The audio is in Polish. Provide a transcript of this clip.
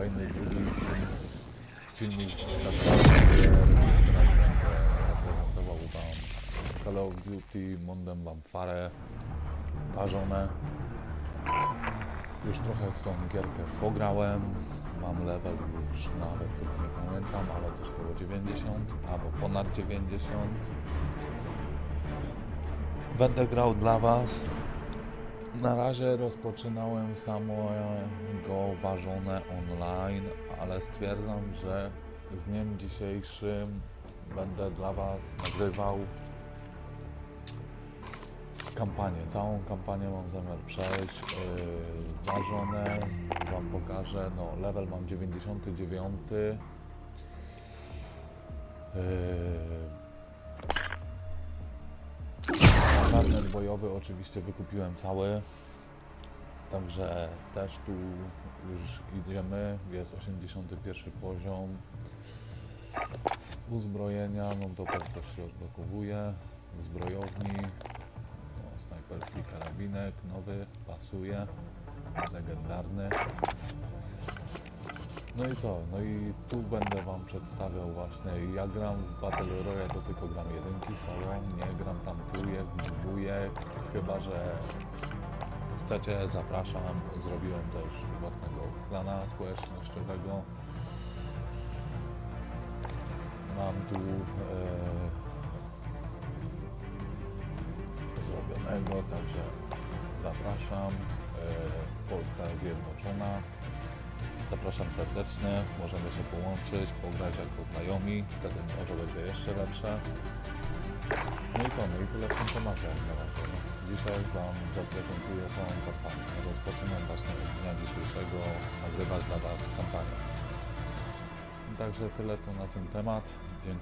kolejny drugi film, filmik gdzie będę reprezentował wam Call of Duty, Modern Warfare, parzone. Już trochę w tą gierkę pograłem, mam level już nawet chyba nie pamiętam, ale też koło 90 albo ponad 90. Będę grał dla Was. Na razie rozpoczynałem samego ważone online, ale stwierdzam, że z dniem dzisiejszym będę dla Was nagrywał kampanię. Całą kampanię mam zamiar przejść. Yy, ważone Wam pokażę. No, level mam 99. Yy, Karnet bojowy oczywiście wykupiłem cały. Także też tu już idziemy. Jest 81 poziom. Uzbrojenia, no to coś się odblokowuje. Zbrojowni. No, snajperski karabinek nowy, pasuje. Legendarny. No i co? No i tu będę Wam przedstawiał właśnie, ja gram w Battle Royale, to tylko gram jedynki solo, nie gram tam trójek, dwójek, chyba że chcecie, zapraszam, zrobiłem też własnego klana społecznościowego. Mam tu e, zrobionego, także zapraszam. E, Polska Zjednoczona. Zapraszam serdecznie, możemy się połączyć, pograć jako znajomi, wtedy może będzie jeszcze lepsze. No i co, no i tyle w tym temacie na razie. Dzisiaj Wam zaprezentuję całą kampanię. Rozpoczynam właśnie od dnia dzisiejszego nagrywać dla Was kampanię. Także tyle to na ten temat. Dziękuję.